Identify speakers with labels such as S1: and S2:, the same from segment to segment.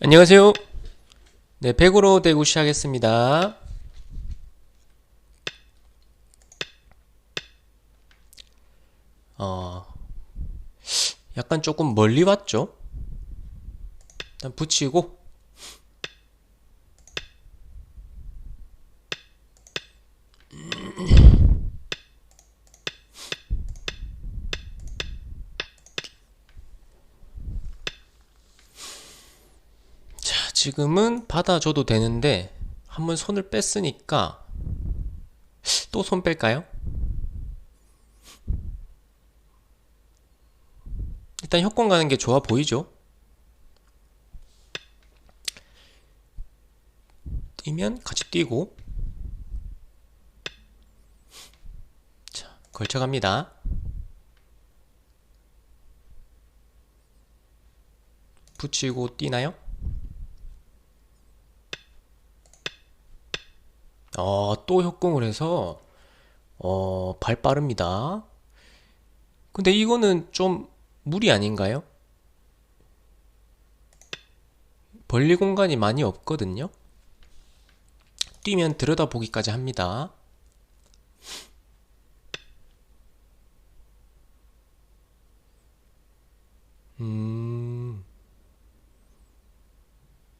S1: 안녕하세요. 네, 100으로 대구 시작했습니다. 어, 약간 조금 멀리 왔죠? 일단 붙이고, 자, 지금은 받아줘도 되는데, 한번 손을 뺐으니까, 또 손 뺄까요? 일단 협공 가는 게 좋아 보이죠? 뛰면 같이 뛰고 자, 걸쳐갑니다. 붙이고 뛰나요? 어, 또 협공을 해서 어, 발 빠릅니다. 근데 이거는 좀 무리 아닌가요? 벌릴 공간이 많이 없거든요. 뛰면 들여다보기까지 합니다. 음,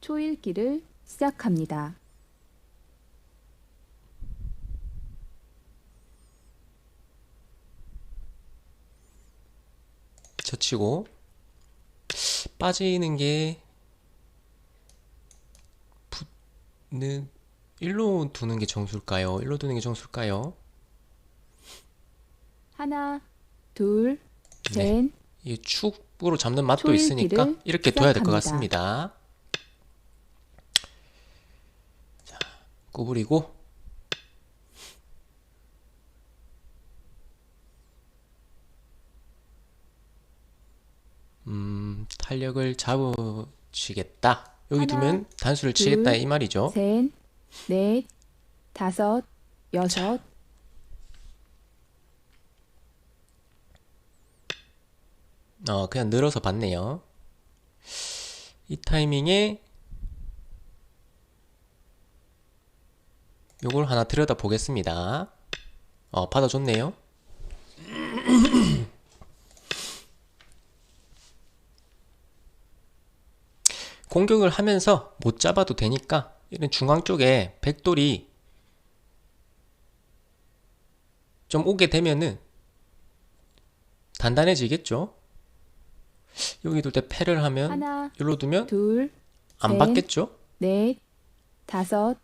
S2: 초읽기를 시작합니다.
S1: 젖히고 빠지는 게 붙는 일로 두는 게 정수일까요? 일로 두는 게 정수일까요?
S2: 하나, 둘,
S1: 네.
S2: 셋,
S1: 이 축으로 잡는 맛도 있으니까 이렇게 둬야 될 것. 같습니다. 자, 구부리고 탄력을 잡으시겠다. 여기
S2: 하나,
S1: 두면 단수를 치겠다
S2: 둘,
S1: 이 말이죠.
S2: 셋, 넷, 다섯, 여섯,
S1: 어, 그냥 늘어서 봤네요. 이 타이밍에 요걸 하나 들여다 보겠습니다. 어, 받아줬네요. 공격을 하면서 못 잡아도 되니까 이런 중앙 쪽에 백돌이 좀 오게 되면은 단단해지겠죠? 여기 둘 때 패를 하면
S2: 하나,
S1: 일로 두면
S2: 둘,
S1: 안
S2: 셋.
S1: 받겠죠?
S2: 넷, 다섯,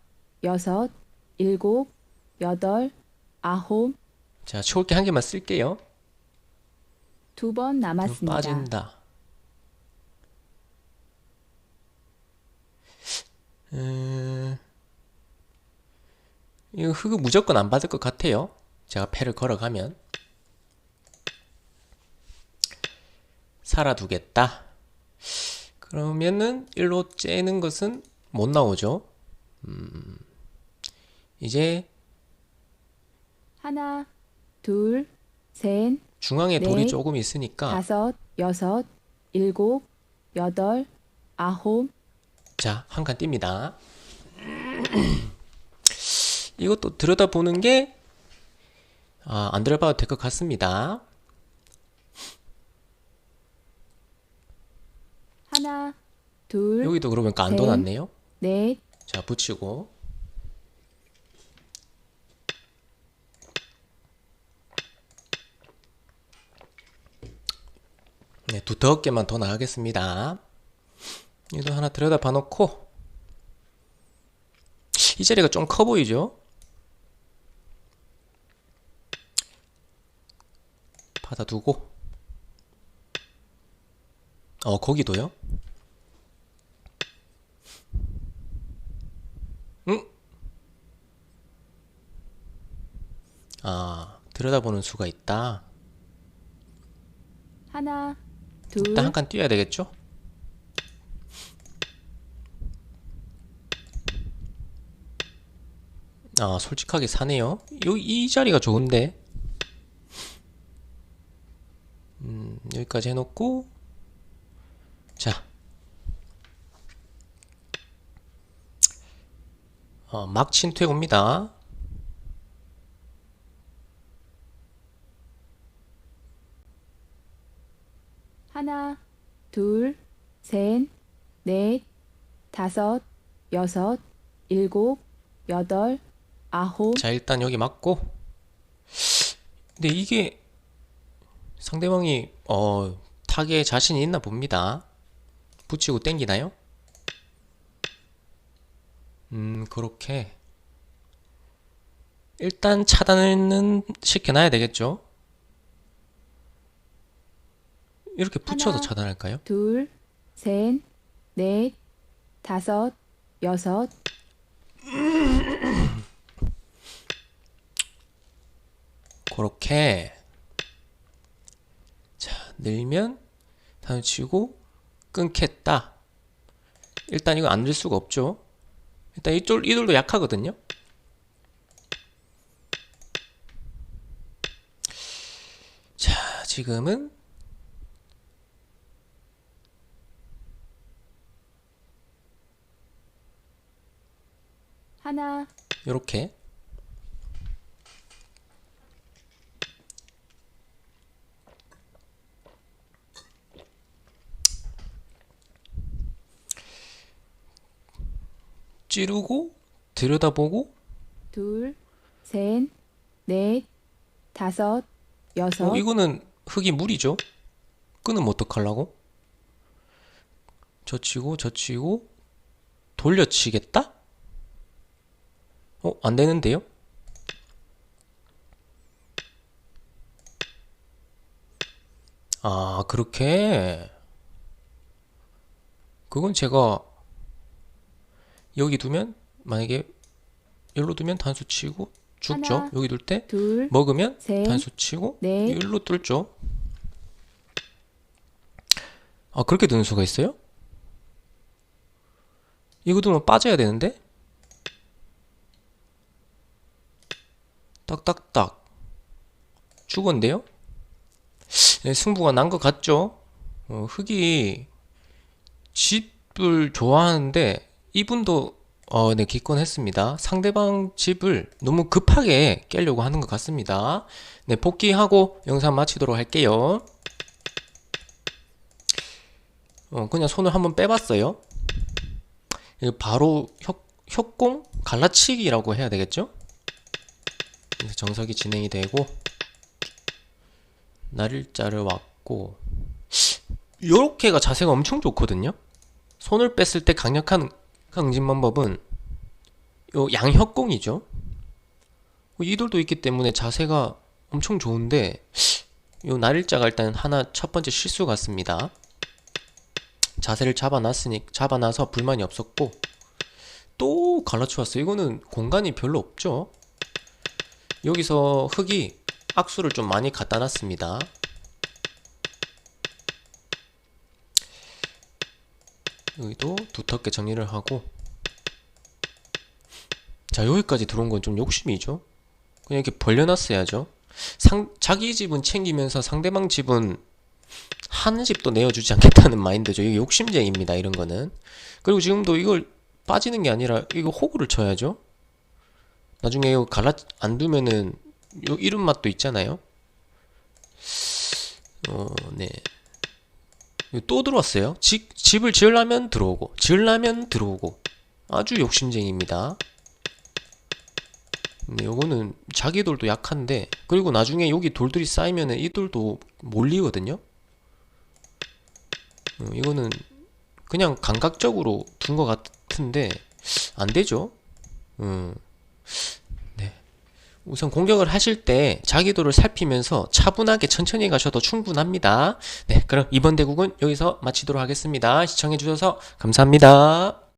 S2: 여섯, 일곱, 여덟, 아홉,
S1: 자, 초록게 한 개만 쓸게요.
S2: 두 번 남았습니다.
S1: 빠진다. 음, 이거 흑은 무조건 안 받을 것 같아요. 제가 패를 걸어가면. 살아두겠다. 그러면은 일로 째는 것은 못 나오죠. 음, 이제
S2: 하나, 둘, 셋,
S1: 중앙에 돌이
S2: 넷,
S1: 조금 있으니까
S2: 다섯, 여섯, 일곱, 여덟, 아홉,
S1: 자, 한 칸 띱니다. 이것도 들여다보는 게, 아, 안 들여봐도 될 것 같습니다.
S2: 하나, 둘,
S1: 여기도 그러니까 안
S2: 셋.
S1: 둬놨네요.
S2: 넷,
S1: 자, 붙이고. 네, 두텁 개만 더 나가겠습니다. 얘도 하나 들여다 봐 놓고, 이 자리가 좀 커 보이죠? 받아두고, 어, 거기도요? 응? 아, 들여다보는 수가 있다.
S2: 하나, 둘,
S1: 일단 한 칸 뛰어야 되겠죠? 아, 솔직하게 사네요. 요, 이 자리가 좋은데. 음, 여기까지 해놓고. 자. 어, 막 침투해 옵니다.
S2: 하나, 둘, 셋, 넷, 다섯, 여섯, 일곱, 여덟, 아홉,
S1: 자, 일단 여기 맞고. 근데 이게 상대방이 어, 타겟에 자신이 있나 봅니다. 붙이고 땡기나요? 음, 그렇게. 일단 차단은 시켜놔야 되겠죠? 이렇게 붙여서
S2: 하나.
S1: 차단할까요?
S2: 둘, 셋, 넷, 다섯, 여섯,
S1: 그렇게 자 늘면 단수 치고 끊겠다. 일단 이거 안늘 수가 없죠. 일단 이쪽 이돌도 약하거든요. 자 지금은
S2: 하나,
S1: 이렇게 찌르고 들여다보고
S2: 둘, 셋, 넷, 다섯, 여섯,
S1: 어, 이거는 흙이 물이죠? 끊으면 어떡하려고? 젖히고 젖히고 돌려치겠다? 어 안 되는데요? 아 그렇게? 그건 제가 여기 두면 만약에 여기로 두면 단수 치고 죽죠
S2: 하나,
S1: 여기 둘 때
S2: 둘,
S1: 먹으면
S2: 셋,
S1: 단수 치고
S2: 넷.
S1: 일로 뚫죠. 아 그렇게 드는 수가 있어요? 이거 두면 빠져야 되는데? 딱딱딱 죽었는데요? 네, 승부가 난 것 같죠? 어, 흙이 집을 좋아하는데 이분도 어, 네, 기권했습니다. 상대방 집을 너무 급하게 깨려고 하는 것 같습니다. 네, 복귀하고 영상 마치도록 할게요. 어, 그냥 손을 한번 빼봤어요. 바로 협, 협공? 갈라치기라고 해야 되겠죠? 정석이 진행이 되고, 날일자를 왔고, 요렇게가 자세가 엄청 좋거든요? 손을 뺐을 때 강력한 강진 방법은 요 양협공이죠. 이 돌도 있기 때문에 자세가 엄청 좋은데 요 날일자가 일단 하나 첫 번째 실수 같습니다. 자세를 잡아놨으니 잡아놔서 불만이 없었고 또 갈라치웠어요. 이거는 공간이 별로 없죠. 여기서 흙이 악수를 좀 많이 갖다 놨습니다. 여기도 두텁게 정리를 하고. 자 여기까지 들어온 건 좀 욕심이죠. 그냥 이렇게 벌려놨어야죠. 상, 자기 집은 챙기면서 상대방 집은 한 집도 내어주지 않겠다는 마인드죠. 이게 욕심쟁입니다 이런 거는. 그리고 지금도 이걸 빠지는 게 아니라 이거 호구를 쳐야죠. 나중에 이거 갈라 안 두면은 요 이런 맛도 있잖아요. 어네 또 들어왔어요. 집, 집을 지으려면 들어오고, 지으려면 들어오고. 아주 욕심쟁이입니다. 근데 요거는 자기 돌도 약한데, 그리고 나중에 여기 돌들이 쌓이면은 이 돌도 몰리거든요? 어, 이거는 그냥 감각적으로 둔 것 같은데, 안 되죠? 음. 네. 우선 공격을 하실 때 자기도를 살피면서 차분하게 천천히 가셔도 충분합니다. 네, 그럼 이번 대국은 여기서 마치도록 하겠습니다. 시청해주셔서 감사합니다.